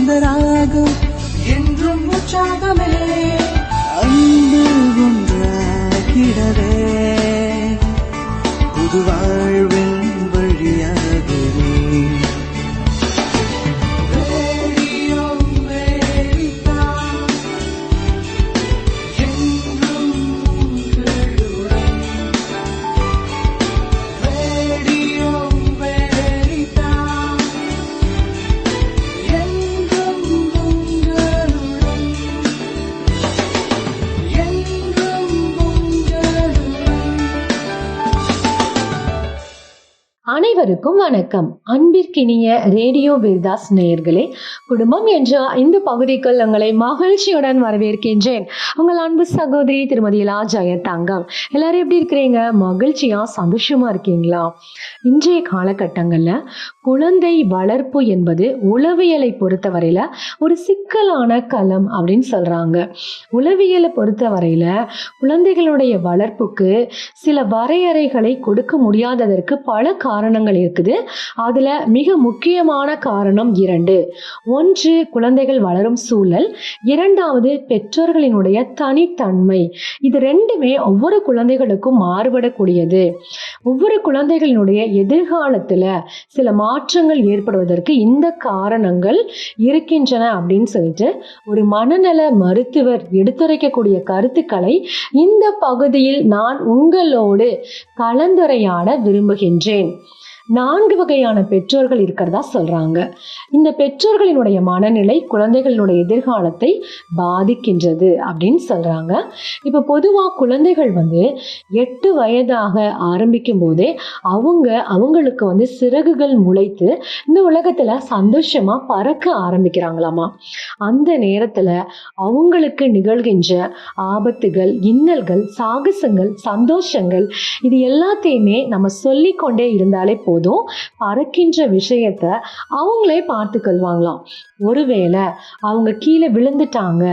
सुंदरा அனைவருக்கும் வணக்கம். அன்பிற்கினிய ரேடியோ விருதாஸ் நேயர்களே குடும்பம் என்ற இந்த பகுதிக்குள் உங்களை மகிழ்ச்சியுடன் வரவேற்கின்றேன். உங்கள் அன்பு சகோதரி திருமதி லா ஜெயதங்கம் எல்லாரும் எப்படி இருக்கிறீங்க? மகிழ்ச்சியா? சந்தோஷமா இருக்கீங்களா? இன்றைய காலகட்டங்களில் குழந்தை வளர்ப்பு என்பது உளவியலை பொறுத்தவரையில ஒரு சிக்கலான களம் அப்படின்னு சொல்றாங்க. உளவியலை பொறுத்தவரையில குழந்தைகளுடைய வளர்ப்புக்கு சில வரையறைகளை கொடுக்க முடியாததற்கு பல காரணங்கள் இருக்குது. அதுல மிக முக்கியமான காரணம் இரண்டு. ஒன்று குழந்தைகள் வளரும் சூழல். இரண்டாவது பெற்றோர்களினுடைய தனித்தன்மை. இது ரெண்டுமே ஒவ்வொரு குழந்தைகளுக்கும் மாறுபடக்கூடியது. ஒவ்வொரு குழந்தைகளினுடைய எதிர்காலத்துல சில மாற்றங்கள் ஏற்படுவதற்கு இந்த காரணங்கள் இருக்கின்றன அப்படின்னு சொல்லிட்டு ஒரு மனநல மருத்துவர் எடுத்துரைக்கக்கூடிய கருத்துக்களை இந்த பகுதியில் நான் உங்களோடு கலந்துரையாட விரும்புகின்றேன். நான்கு வகையான பெற்றோர்கள் இருக்கிறதா சொல்றாங்க. இந்த பெற்றோர்களினுடைய மனநிலை குழந்தைகளினுடைய எதிர்காலத்தை பாதிக்கின்றது அப்படின்னு சொல்றாங்க. இப்போ பொதுவாக குழந்தைகள் வந்து எட்டு வயதாக ஆரம்பிக்கும் போதே அவங்க அவங்களுக்கு வந்து சிறகுகள் முளைத்து இந்த உலகத்துல சந்தோஷமா பறக்க ஆரம்பிக்கிறாங்களாமா. அந்த நேரத்துல அவங்களுக்கு நிகழ்கின்ற ஆபத்துகள் இன்னல்கள் சாகசங்கள் சந்தோஷங்கள் இது எல்லாத்தையுமே நம்ம சொல்லிக்கொண்டே இருந்தாலே போதும். பறக்கின்ற விஷயத்த அவங்களே பார்த்து கொள்வாங்களாம் ஒருவேளை அவங்க கீழே விழுந்துட்டாங்க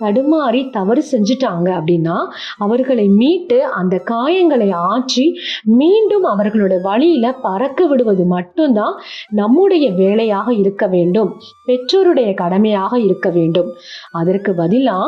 தடுமாறி தவறு செஞ்சுட்டாங்க அப்படின்னா அவர்களை மீட்டு அந்த காயங்களை ஆற்றி மீண்டும் அவர்களோட வழியில பறக்க விடுவது மட்டும்தான் நம்முடைய வேலையாக இருக்க வேண்டும். பெற்றோருடைய கடமையாக இருக்க வேண்டும். அதற்கு பதிலா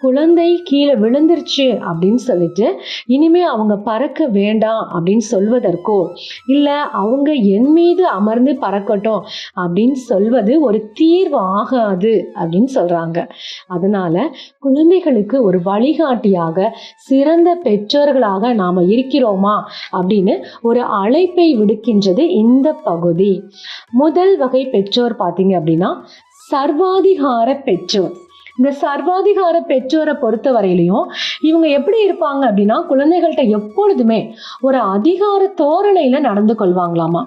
குழந்தை கீழே விழுந்துருச்சு அப்படின்னு சொல்லிட்டு இனிமே அவங்க பறக்க வேண்டாம் அப்படின்னு சொல்வதற்கோ இல்லை அவங்க என் மீது அமர்ந்து பறக்கட்டும் அப்படின்னு சொல்வது ஒரு தீர்வு ஆகாது அப்படின்னு சொல்றாங்க. அதனால குழந்தைகளுக்கு ஒரு வழிகாட்டியாக சிறந்த பெற்றோர்களாக நாம இருக்கிறோமா அப்படின்னு ஒரு அழைப்பை விடுக்கின்றது இந்த பகுதி. முதல் வகை பெற்றோர் பார்த்தீங்க அப்படின்னா சர்வாதிகார பெற்றோர். இந்த சர்வாதிகார பெற்றோரை பொறுத்த வரையிலையும் இவங்க எப்படி இருப்பாங்க அப்படின்னா குழந்தைகள்கிட்ட எப்பொழுதுமே ஒரு அதிகார தோரணையில நடந்து கொள்வாங்களாமா.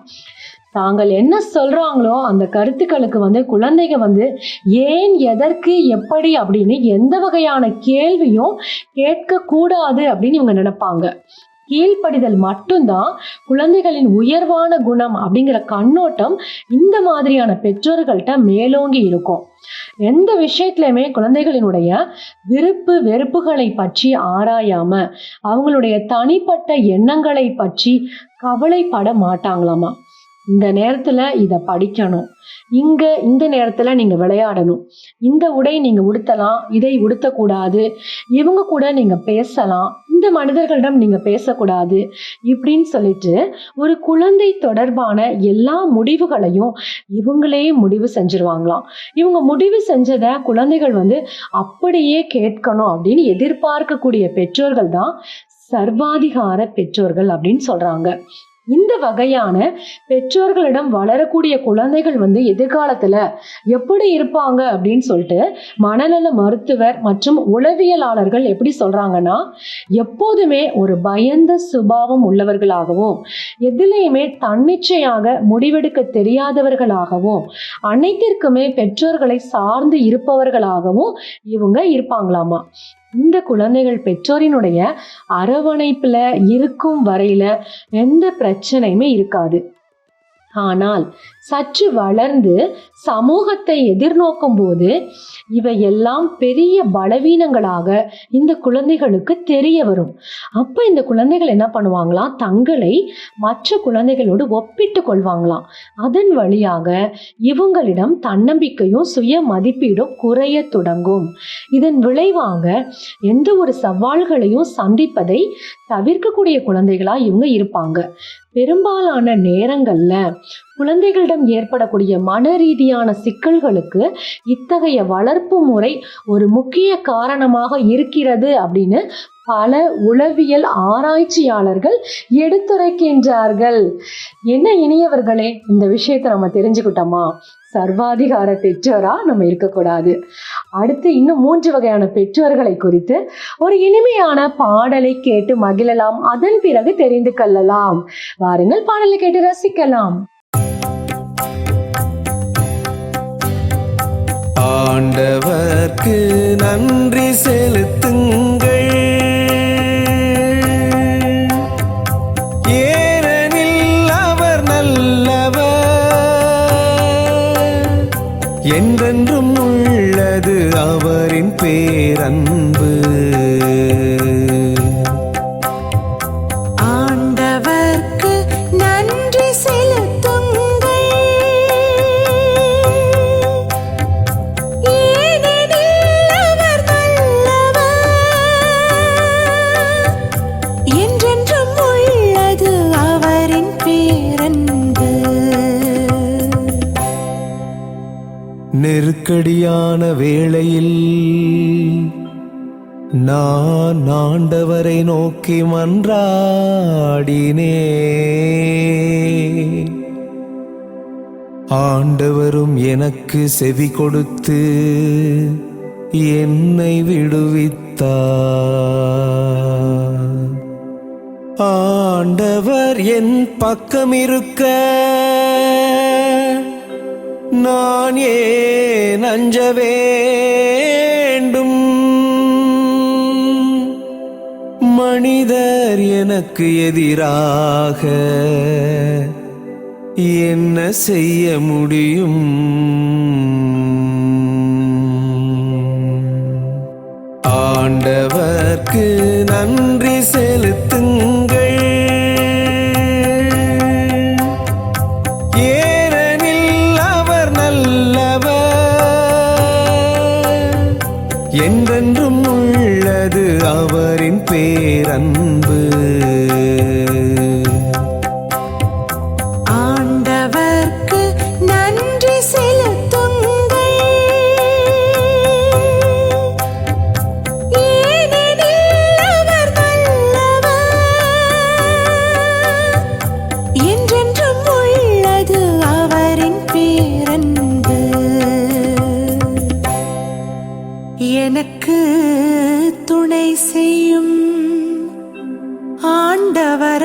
தாங்கள் என்ன சொல்றாங்களோ அந்த கருத்துக்களுக்கு வந்து குழந்தைங்க வந்து ஏன் எதற்கு எப்படி அப்படின்னு எந்த வகையான கேள்வியும் கேட்க கூடாது அப்படின்னு இவங்க நினைப்பாங்க. கீழ்ப்படிதல் மட்டும்தான் குழந்தைகளின் உயர்வான குணம் அப்படிங்கிற கண்ணோட்டம் இந்த மாதிரியான பெற்றோர்கள்ட்ட மேலோங்கி இருக்கும். எந்த விஷயத்துலையுமே குழந்தைகளினுடைய விருப்பு வெறுப்புகளை பற்றி ஆராயாம அவங்களுடைய தனிப்பட்ட எண்ணங்களை பற்றி கவலைப்பட மாட்டாங்களாமா? இந்த நேரத்துல இதை படிக்கணும். இங்க இந்த நேரத்துல நீங்க விளையாடணும். இந்த உடை நீங்க உடுத்தலாம் இதை உடுத்தக்கூடாது. இவங்க கூட நீங்க பேசலாம். இந்த மனிதர்களிடம் நீங்க பேசக்கூடாது இப்படின்னு சொல்லிட்டு ஒரு குழந்தை தொடர்பான எல்லா முடிவுகளையும் இவங்களே முடிவு செஞ்சிருவாங்களாம். இவங்க முடிவு செஞ்சதை குழந்தைகள் வந்து அப்படியே கேட்கணும் அப்படின்னு எதிர்பார்க்கக்கூடிய பெற்றோர்கள் தான் சர்வாதிகார பெற்றோர்கள் அப்படின்னு சொல்றாங்க. இந்த வகையான பெற்றோர்களிடம் வளரக்கூடிய குழந்தைகள் வந்து எதிர்காலத்துல எப்படி இருப்பாங்க அப்படின்னு சொல்லிட்டு மனநல மருத்துவர் மற்றும் உளவியலாளர்கள் எப்படி சொல்றாங்கன்னா எப்போதுமே ஒரு பயந்த சுபாவம் உள்ளவர்களாகவும் எதிலையுமே தன்னிச்சையாக முடிவெடுக்க தெரியாதவர்களாகவும் அனைத்திற்குமே பெற்றோர்களை சார்ந்து இருப்பவர்களாகவும் இவங்க இருப்பாங்களாமா? இந்த குழந்தைகள் பெற்றோரினுடைய அரவணைப்புல இருக்கும் வரையில எந்த பிரச்சனையுமே இருக்காது. ஆனால் சற்று வளர்ந்து சமூகத்தை எதிர்நோக்கும் போது இவையெல்லாம் பெரிய பலவீனங்களாக இந்த குழந்தைகளுக்கு தெரிய வரும். அப்ப இந்த குழந்தைகள் என்ன பண்ணுவாங்களாம்? தங்களை மற்ற குழந்தைகளோடு ஒப்பிட்டு கொள்வாங்களாம். அதன் வழியாக இவங்களிடம் தன்னம்பிக்கையும் சுய மதிப்பீடும் குறைய தொடங்கும். இதன் விளைவாக எந்த ஒரு சவால்களையும் சந்திப்பதை தவிர்க்கக்கூடிய குழந்தைகளா இவங்க இருப்பாங்க. பெரும்பாலான நேரங்கள்ல குழந்தைகளிடம் ஏற்படக்கூடிய மன ரீதியான சிக்கல்களுக்கு இத்தகைய வளர்ப்பு முறை ஒரு முக்கிய காரணமாக இருக்கிறது அப்படின்னு பல உளவியல் ஆராய்ச்சியாளர்கள் எடுத்துரைக்கின்றார்கள். என்ன இனியவர்களே இந்த விஷயத்தை நம்ம தெரிஞ்சுக்கிட்டோமா? சர்வாதிகார பெற்றோரா நம்ம இருக்கக்கூடாது. அடுத்து இன்னும் மூன்று வகையான பெற்றோர்களை குறித்து ஒரு இனிமையான பாடலை கேட்டு மகிழலாம். அதன் பிறகு தெரிந்து கொள்ளலாம். வாருங்கள் பாடலை கேட்டு ரசிக்கலாம். ஆண்டவர்க்கு நன்றி செலுத்துங்கள். ஏனெனில் அவர் நல்லவர். என்றென்றும் உள்ளது அவரின் பேர். நெருக்கடியான வேளையில் நான் ஆண்டவரை நோக்கி மன்றாடினே. ஆண்டவரும் எனக்கு செவி கொடுத்து என்னை விடுவித்தார். ஆண்டவர் என் பக்கம் இருக்க நான் ஏன் அஞ்ச வேண்டும்? மனிதர் எனக்கு எதிராக என்ன செய்ய முடியும்? ஆண்டவர்க்கு நன்றி செலுத்துங்க.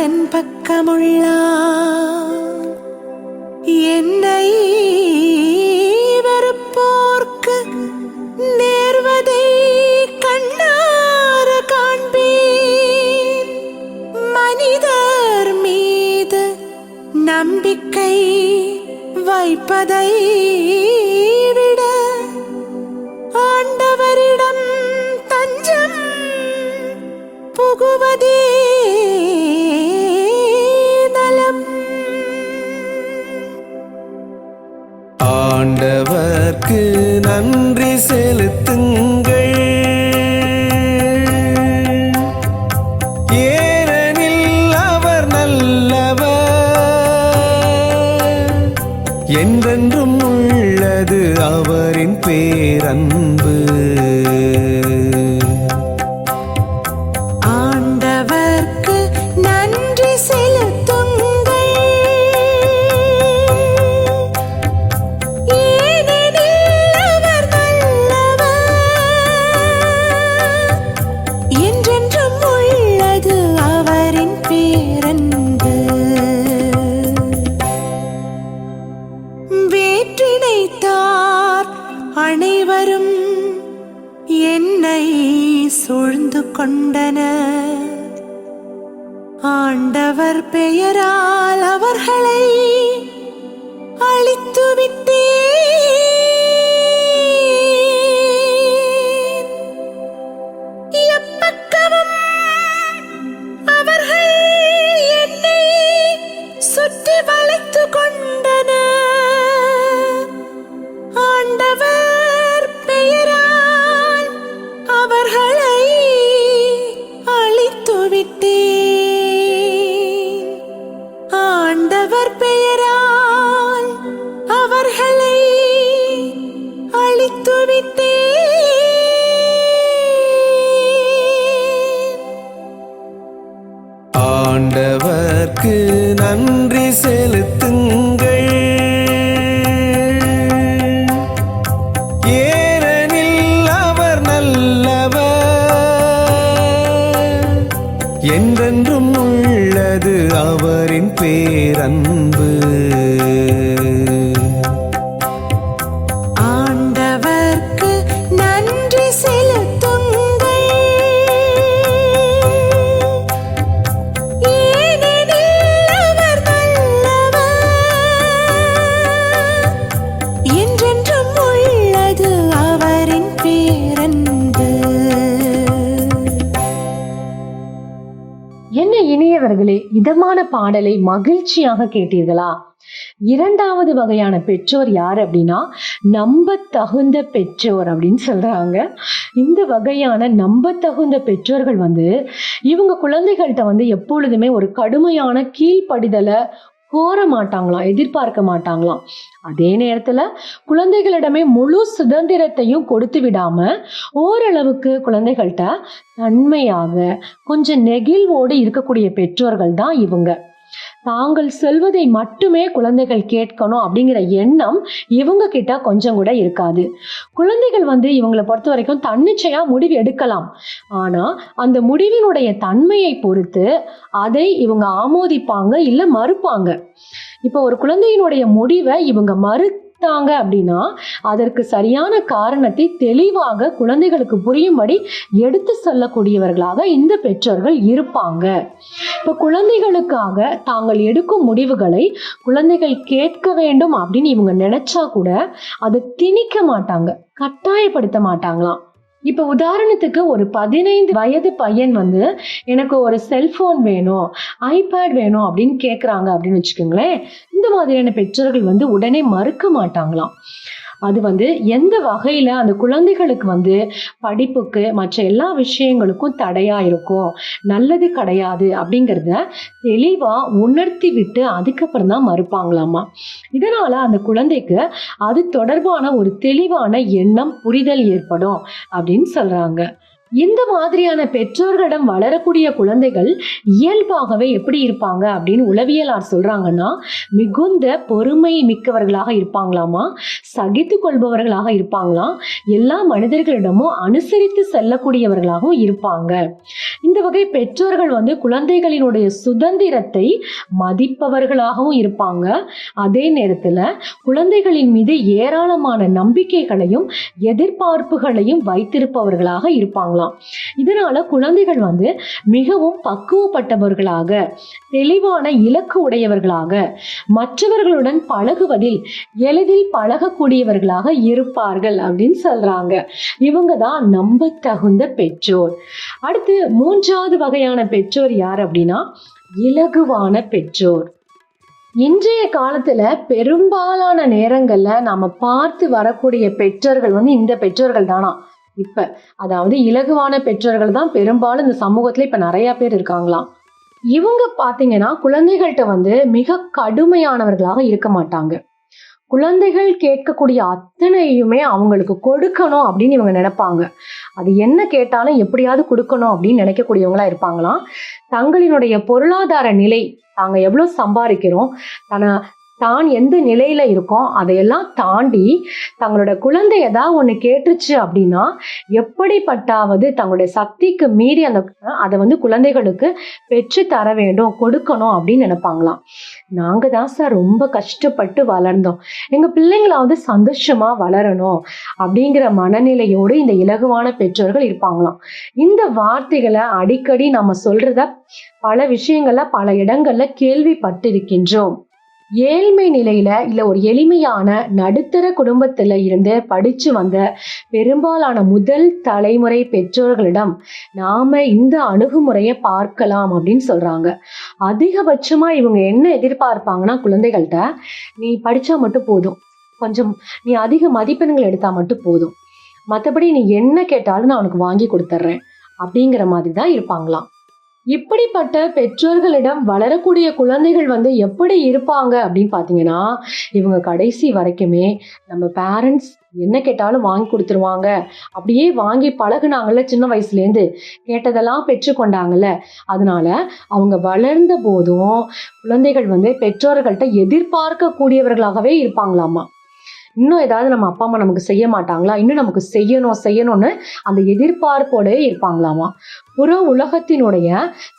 ஆண்டவரன் பக்கமுள்ளார் என்னை வெறுப்போர்க்கு நேர்வதை கண்ணார காண்பேன் மனிதர் மீது நம்பிக்கை வைப்பதை விட ஆண்டவரிடம் தஞ்சம் புகுவதே என்றென்றும் உள்ளது அவரின் பேரன்பு. ஆண்டவர் பெயரால் அவர்களை அழித்துவிட்டு அவரின் பாடலை மகிழ்ச்சியாக கேட்டீர்களா? இரண்டாவது வகையான பெற்றோர் யார் அப்படின்னா நம்ப தகுந்த பெற்றோர் அப்படின்னு சொல்றாங்க. இந்த வகையான நம்ப தகுந்த பெற்றோர்கள் வந்து இவங்க குழந்தைகள்கிட்ட வந்து எப்பொழுதுமே ஒரு கடுமையான கீழ்ப்படிதலை கோர மாட்டாங்களாம் எதிர்பார்க்க மாட்டாங்களாம். அதே நேரத்துல குழந்தைகளிடமே முழு சுதந்திரத்தையும் கொடுத்து விடாம ஓரளவுக்கு குழந்தைகள்கிட்ட தன்மையாக கொஞ்சம் நெகிழ்வோடு இருக்கக்கூடிய பெற்றோர்கள் தான் இவங்க. தாங்கள் சொல்வதை மட்டுமே குழந்தைகள் கேட்கணும் அப்படிங்கிற எண்ணம் இவங்க கிட்ட கொஞ்சம் கூட இருக்காது. குழந்தைகள் வந்து இவங்களை பொறுத்த வரைக்கும் தன்னிச்சையா முடிவு எடுக்கலாம். ஆனா அந்த முடிவினுடைய தன்மையை பொறுத்து அதை இவங்க ஆமோதிப்பாங்க இல்ல மறுப்பாங்க. இப்போ ஒரு குழந்தையினுடைய முடிவை இவங்க மறு மறுத்தாங்க அப்படின்னா அதற்கு சரியான காரணத்தை தெளிவாக குழந்தைகளுக்கு புரியும்படி எடுத்து சொல்லக்கூடியவர்களாக இந்த பெற்றோர்கள் இருப்பாங்க. இப்போ குழந்தைகளுக்காக தாங்கள் எடுக்கும் முடிவுகளை குழந்தைகள் கேட்க வேண்டும் அப்படின்னு இவங்க நினைச்சா கூட அதை திணிக்க மாட்டாங்க கட்டாயப்படுத்த மாட்டாங்களாம். இப்போ உதாரணத்துக்கு ஒரு பதினைந்து வயது பையன் வந்து எனக்கு ஒரு செல்போன் வேணும் ஐபேட் வேணும் அப்படின்னு கேட்குறாங்க அப்படின்னு வச்சுக்கோங்களேன். இந்த மாதிரியான பெற்றோர்கள் வந்து உடனே மறுக்க மாட்டாங்களாம். அது வந்து எந்த வகையில் அந்த குழந்தைகளுக்கு வந்து படிப்புக்கு மற்ற எல்லா விஷயங்களுக்கும் தடையாக இருக்கும் நல்லது கிடையாது அப்படிங்கிறத தெளிவாக உணர்த்தி விட்டு அதுக்கப்புறம் தான் மறுப்பாங்களாமா? இதனால் அந்த குழந்தைக்கு அது தொடர்பான ஒரு தெளிவான எண்ணம் புரிதல் ஏற்படும் அப்படின்னு சொல்கிறாங்க இந்த மாதிரியான பெற்றோர்களிடம் வளரக்கூடிய குழந்தைகள் இயல்பாகவே எப்படி இருப்பாங்க அப்படின்னு உளவியலார் சொல்றாங்கன்னா மிகுந்த பொறுமை மிக்கவர்களாக இருப்பாங்களாமா? சகித்து கொள்பவர்களாக இருப்பாங்களாம் எல்லா மனிதர்களிடமும் அனுசரித்து செல்லக்கூடியவர்களாகவும் இருப்பாங்க. இந்த வகை பெற்றோர்கள் வந்து குழந்தைகளினுடைய சுதந்திரத்தை மதிப்பவர்களாகவும் இருப்பாங்க. அதே நேரத்தில் குழந்தைகளின் மீது ஏராளமான நம்பிக்கைகளையும் எதிர்பார்ப்புகளையும் வைத்திருப்பவர்களாக இருப்பாங்களாம். இதனால குழந்தைகள் வந்து மிகவும் பக்குவப்பட்டவர்களாக தெளிவான இலக்கு உடையவர்களாக மற்றவர்களுடன் பழகுவதில் எளிதில் பழகக்கூடியவர்களாக இருப்பார்கள் அப்படின்னு சொல்றாங்க. இவங்க தான் நம்ப தகுந்த பெற்றோர். அடுத்து மூன்றாவது வகையான பெற்றோர் யார் அப்படின்னா இலகுவான பெற்றோர். இன்றைய காலத்துல பெரும்பாலான நேரங்கள்ல நாம பார்த்து வரக்கூடிய பெற்றோர்கள் வந்து இந்த பெற்றோர்கள் தானா இப்ப அதாவது இலகுவான பெற்றோர்கள் தான் பெரும்பாலும் இந்த சமூகத்துல இப்ப நிறைய பேர் இருக்காங்களாம். இவங்க பாத்தீங்கன்னா குழந்தைகள்கிட்ட வந்து மிக கடுமையானவர்களாக இருக்க மாட்டாங்க. குழந்தைகள் கேட்கக்கூடிய அத்தனையுமே அவங்களுக்கு கொடுக்கணும் அப்படின்னு இவங்க நினைப்பாங்க. அது என்ன கேட்டாலும் எப்படியாவது கொடுக்கணும் அப்படின்னு நினைக்கக்கூடியவங்களா இருப்பாங்களாம். தங்களினுடைய பொருளாதார நிலை தாங்க எவ்வளோ சம்பாதிக்கிறோம் தன தான் எந்த நிலையில இருக்கோம் அதையெல்லாம் தாண்டி தங்களோட குழந்தை ஏதாவது ஒன்று கேட்டுருச்சு அப்படின்னா எப்படிப்பட்டாவது தங்களுடைய சக்திக்கு மீறி அந்த அதை வந்து குழந்தைகளுக்கு பெற்று தர வேண்டும் கொடுக்கணும் அப்படின்னு நினைப்பாங்களாம். நாங்க தான் சார் ரொம்ப கஷ்டப்பட்டு வளர்ந்தோம். எங்க பிள்ளைங்களாவது சந்தோஷமா வளரணும் அப்படிங்கிற மனநிலையோடு இந்த இலகுவான பெற்றோர்கள் இருப்பாங்களாம். இந்த வார்த்தைகளை அடிக்கடி நம்ம சொல்றத பல விஷயங்கள்ல பல இடங்கள்ல கேள்விப்பட்டிருக்கின்றோம். ஏழ்மை நிலையில இல்ல ஒரு எளிமையான நடுத்தர குடும்பத்துல இருந்து படிச்சு வந்த பெரும்பாலான முதல் தலைமுறை பெற்றோர்களிடம் நாம இந்த அணுகுமுறையை பார்க்கலாம் அப்படின்னு சொல்றாங்க. அதிகபட்சமா இவங்க என்ன எதிர்பார்ப்பாங்கன்னா குழந்தைகள்கிட்ட நீ படிச்சா மட்டும் போதும். கொஞ்சம் நீ அதிக மதிப்பெண்கள் எடுத்தா மட்டும் போதும். மற்றபடி நீ என்ன கேட்டாலும் நான் உனக்கு வாங்கி கொடுத்துட்றேன் அப்படிங்கிற மாதிரி தான் இருப்பாங்களாம். இப்படிப்பட்ட பெற்றோர்களிடம் வளரக்கூடிய குழந்தைகள் வந்து எப்படி இருப்பாங்க அப்படின்னு பார்த்தீங்கன்னா இவங்க கடைசி வரைக்குமே நம்ம பேரண்ட்ஸ் என்ன கேட்டாலும் வாங்கி கொடுத்துருவாங்க. அப்படியே வாங்கி பழகுனாங்கல்ல சின்ன வயசுலேருந்து கேட்டதெல்லாம் பெற்றுக்கொண்டாங்கல்ல. அதனால அவங்க வளர்ந்த போதும் குழந்தைகள் வந்து பெற்றோர்கள்ட்ட எதிர்பார்க்கக்கூடியவர்களாகவே இருப்பாங்களாமா. இன்னும் ஏதாவது நம்ம அப்பா அம்மா நமக்கு செய்ய மாட்டாங்களா? இன்னும் நமக்கு செய்யணும் செய்யணும்னு அந்த எதிர்பார்ப்போடே இருப்பாங்களாமா? புற உலகத்தினுடைய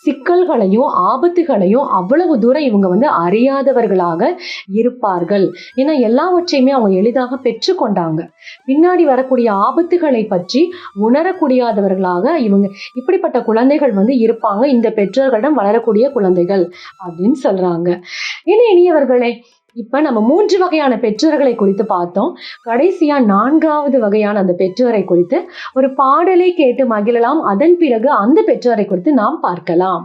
சிக்கல்களையும் ஆபத்துகளையும் அவ்வளவு தூரம் இவங்க வந்து அறியாதவர்களாக இருப்பார்கள். ஏன்னா எல்லாவற்றையுமே அவங்க எளிதாக பெற்றுக்கொண்டாங்க. பின்னாடி வரக்கூடிய ஆபத்துகளை பற்றி உணரக்கூடியாதவர்களாக இவங்க இப்படிப்பட்ட குழந்தைகள் வந்து இருப்பாங்க. இந்த பெற்றோர்களிடம் வளரக்கூடிய குழந்தைகள் அப்படின்னு சொல்றாங்க. இனி இனியவர்களே இப்போ நம்ம மூன்று வகையான பெற்றோர்களை குறித்து பார்த்தோம். கடைசியாக நான்காவது வகையான அந்த பெற்றோரை குறித்து ஒரு பாடலை கேட்டு மகிழலாம். அதன் பிறகு அந்த பெற்றோரை குறித்து நாம் பார்க்கலாம்.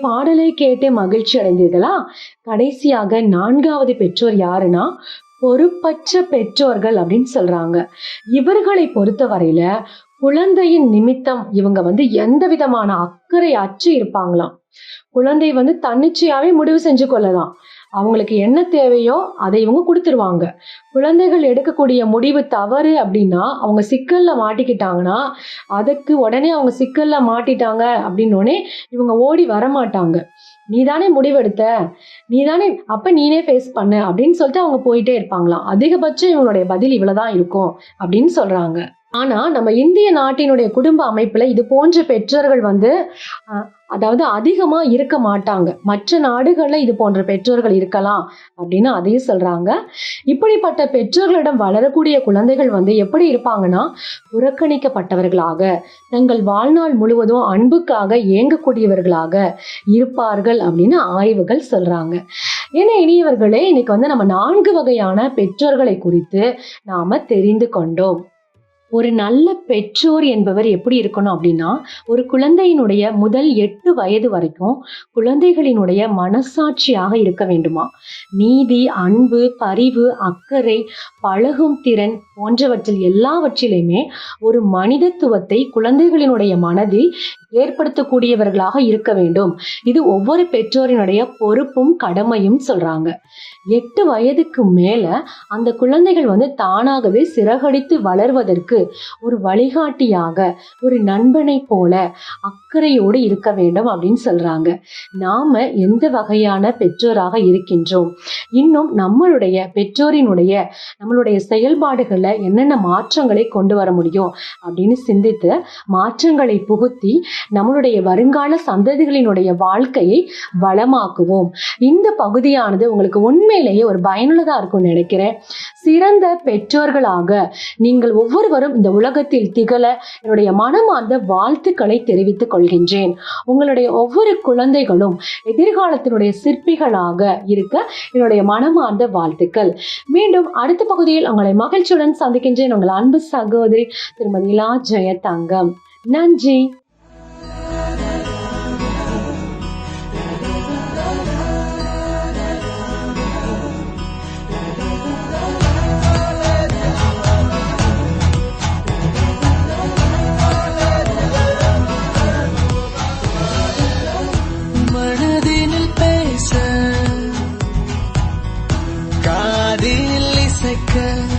பாடலை கேட்டு மகிழ்ச்சி அடைந்தீர்களா? கடைசியாக நான்காவது பெற்றோர் யாருன்னா பொறுப்பற்ற பெற்றோர்கள் அப்படின்னு சொல்றாங்க. இவர்களை பொறுத்தவரையில குழந்தையின் நிமித்தம் இவங்க வந்து எந்த விதமான அக்கறை அச்சு இருப்பாங்களாம். குழந்தை வந்து தன்னிச்சையாவே முடிவு செஞ்சு கொள்ளலாம். அவங்களுக்கு என்ன தேவையோ அதை இவங்க கொடுத்துருவாங்க. குழந்தைகள் எடுக்கக்கூடிய முடிவு தவறு அப்படின்னா அவங்க சிக்கலில் மாட்டிக்கிட்டாங்கன்னா அதுக்கு உடனே அவங்க சிக்கலில் மாட்டிட்டாங்க அப்படின்னோடனே இவங்க ஓடி வர மாட்டாங்க நீ தானே முடிவெடுத்த? நீ தானே அப்ப நீனே ஃபேஸ் பண்ணு அப்படின்னு சொல்லிட்டு அவங்க போயிட்டே இருப்பாங்களாம். அதிகபட்சம் இவங்களுடைய பதில் இவ்வளவுதான் இருக்கும் அப்படின்னு சொல்றாங்க. ஆனா நம்ம இந்திய நாட்டினுடைய குடும்ப அமைப்புல இது போன்ற பெற்றோர்கள் வந்து அதாவது அதிகமா இருக்க மாட்டாங்க. மற்ற நாடுகள்ல இது போன்ற பெற்றோர்கள் இருக்கலாம் அப்படின்னு அதையும் சொல்றாங்க. இப்படிப்பட்ட பெற்றோர்களிடம் வளரக்கூடிய குழந்தைகள் வந்து எப்படி இருப்பாங்கன்னா புறக்கணிக்கப்பட்டவர்களாக தங்கள் வாழ்நாள் முழுவதும் அன்புக்காக இயங்கக்கூடியவர்களாக இருப்பார்கள் அப்படின்னு ஆய்வுகள் சொல்றாங்க. ஏன்னா இனியவர்களே இன்னைக்கு வந்து நம்ம நான்கு வகையான பெற்றோர்களை குறித்து நாம தெரிந்து கொண்டோம். ஒரு நல்ல பெற்றோர் என்பவர் எப்படி இருக்கணும் அப்படின்னா ஒரு குழந்தையினுடைய முதல் எட்டு வயது வரைக்கும் குழந்தைகளினுடைய மனசாட்சியாக இருக்க வேண்டுமா? நீதி அன்பு பரிவு அக்கறை பழகும் திறன் போன்றவற்றில் எல்லாவற்றிலுமே ஒரு மனிதத்துவத்தை குழந்தைகளினுடைய மனதில் ஏற்படுத்தக்கூடியவர்களாக இருக்க வேண்டும். இது ஒவ்வொரு பெற்றோரினுடைய பொறுப்பும் கடமையும் சொல்றாங்க. எட்டு வயதுக்கு மேல அந்த குழந்தைகள் வந்து தானாகவே சிறகடித்து வளர்வதற்கு ஒரு வழிகாட்டியாக ஒரு நண்பனை போல அக்கறையோடு இருக்க வேண்டும் அப்படின்னு சொல்றாங்க. நாம எந்த வகையான பெற்றோராக இருக்கின்றோம்? இன்னும் நம்மளுடைய பெற்றோரினுடைய நம்மளுடைய செயல்பாடுகளில் என்னென்ன மாற்றங்களை கொண்டு வர முடியும் அப்படின்னு சிந்தித்து மாற்றங்களை புகுத்தி நம்மளுடைய வருங்கால சந்ததிகளினுடைய வாழ்க்கையை வளமாக்குவோம். இந்த பகுதியானது உங்களுக்கு உண்மையிலேயே ஒரு பயனுள்ளதா இருக்கும்னு நினைக்கிறேன். சிறந்த பெற்றோர்களாக நீங்கள் ஒவ்வொருவரும் இந்த உலகத்தில் திகழ என்னுடைய மனமார்ந்த வாழ்த்துக்களை தெரிவித்துக் கொள்கின்றேன். உங்களுடைய ஒவ்வொரு குழந்தைகளும் எதிர்காலத்தினுடைய சிற்பிகளாக இருக்க என்னுடைய மனமார்ந்த வாழ்த்துக்கள். மீண்டும் அடுத்த பகுதியில் உங்களை மகிழ்ச்சியுடன் சந்திக்கின்றேன். உங்கள் அன்பு சகோதரி திருமதி இலா ஜெயதங்கம். நன்றி. Cause